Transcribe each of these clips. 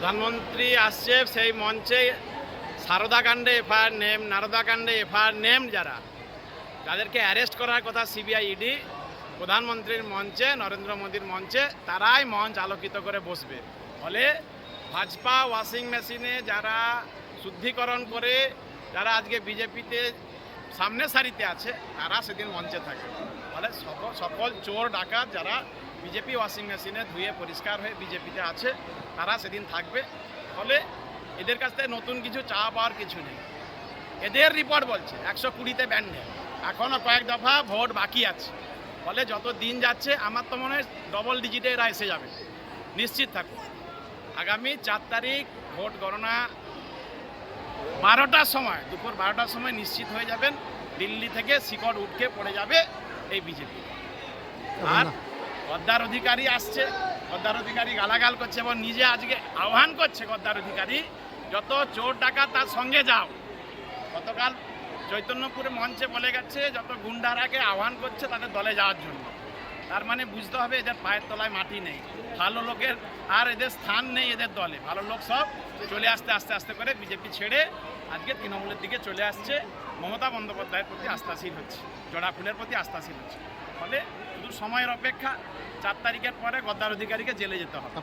প্রধানমন্ত্রী আসছে সেই মঞ্চে সারদা কাণ্ডে এফআইআর নেম, নারদা কাণ্ডে এফআইআর নেম যারা, তাদেরকে অ্যারেস্ট করার কথা সিবিআই ইডি, প্রধানমন্ত্রীর মঞ্চে, নরেন্দ্র মোদীর মঞ্চে, তারাই মঞ্চ আলোকিত করে বসবে। ফলে ভাজপা ওয়াশিং মেশিনে যারা শুদ্ধিকরণ করে, যারা আজকে বিজেপিতে সামনে সারিতে আছে, তারা সেদিন মঞ্চে থাকবে ফলে সকল সকল চোর, ডাকাত যারা বিজেপি ওয়াশিং মেশিনে ধুয়ে পরিষ্কার হয়ে বিজেপিতে আছে, তারা সেদিন থাকবে। ফলে এদের কাছ থেকে নতুন কিছু চা পাওয়ার কিছু নেই। এদের রিপোর্ট বলছে, একশো কুড়িতে ব্যান্ডে এখনও কয়েক দফা ভোট বাকি আছে। ফলে যত দিন যাচ্ছে, আমার তো মনে হয় ডবল ডিজিটে এরা এসে যাবে। নিশ্চিত থাকুন আগামী চার তারিখ ভোট গণনা বারোটার সময়, দুপুর বারোটার সময় নিশ্চিত হয়ে যাবেন, দিল্লি থেকে শিকড় উঠকে পড়ে যাবে এই বিজেপি। আর গদ্দার অধিকারী আসছে, গদ্দার অধিকারী গালাগাল করছে এবং নিজে আজকে আহ্বান করছে গদ্দার অধিকারী, যত চোর টাকা তার সঙ্গে যাও। গতকাল চৈতন্যপুরে মঞ্চে বলে গেছে, যত গুন্ডারাকে আহ্বান করছে তাদের দলে যাওয়ার জন্য। তার মানে বুঝতে হবে এদের পায়ের তলায় মাটি নেই। ভালো লোকের আর এদের স্থান নেই এদের দলে। ভালো লোক সব চলে আসতে আস্তে আস্তে করে বিজেপি ছেড়ে আজকে তৃণমূলের দিকে চলে আসছে। মমতা বন্দ্যোপাধ্যায়ের প্রতি আস্থাশীল হচ্ছে। জোড়া ফুলের প্রতি আস্থাশীল হচ্ছে। ফলে শুধু সময়ের অপেক্ষা চার তারিখের পরে গদ্দার অধিকারীকে জেলে যেতে হবে।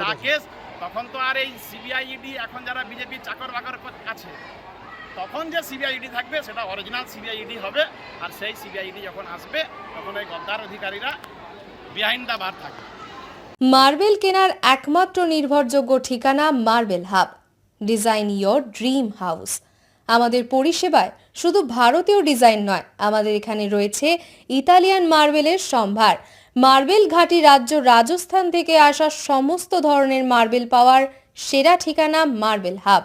যা কেস তখন তো আর এই সিবিআই ইডি এখন যারা বিজেপি চাকর বাকর আছে তখন যে সিবিআইডি থাকবে, সেটা অরিজিনাল সিবিআইডি হবে। আর সেই সিবিআইডি যখন আসবে, তখন এই গদ্দার অধিকারীরা বিহাইন্ড দ্য বার থাকবে। মার্বেল কেনার একমাত্র নির্ভরযোগ্য ঠিকানা marble hub. Design your dream house. আমাদের পরিষেবায় শুধু ভারতীয় ডিজাইন নয়, আমাদের এখানে রয়েছে ইতালিয়ান মার্বেলের সম্ভার। মার্বেল ঘাটি রাজ্য রাজস্থান থেকে আসা সমস্ত ধরনের মার্বেল পাওয়ার সেরা ঠিকানা মার্বেল হাব।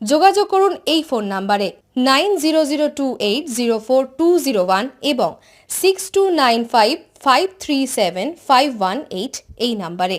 যোগাযোগ করুন এই ফোন নাম্বারে nine zero zero two eight zero four two zero one এবং six two nine five five three seven five one eight এই নাম্বারে।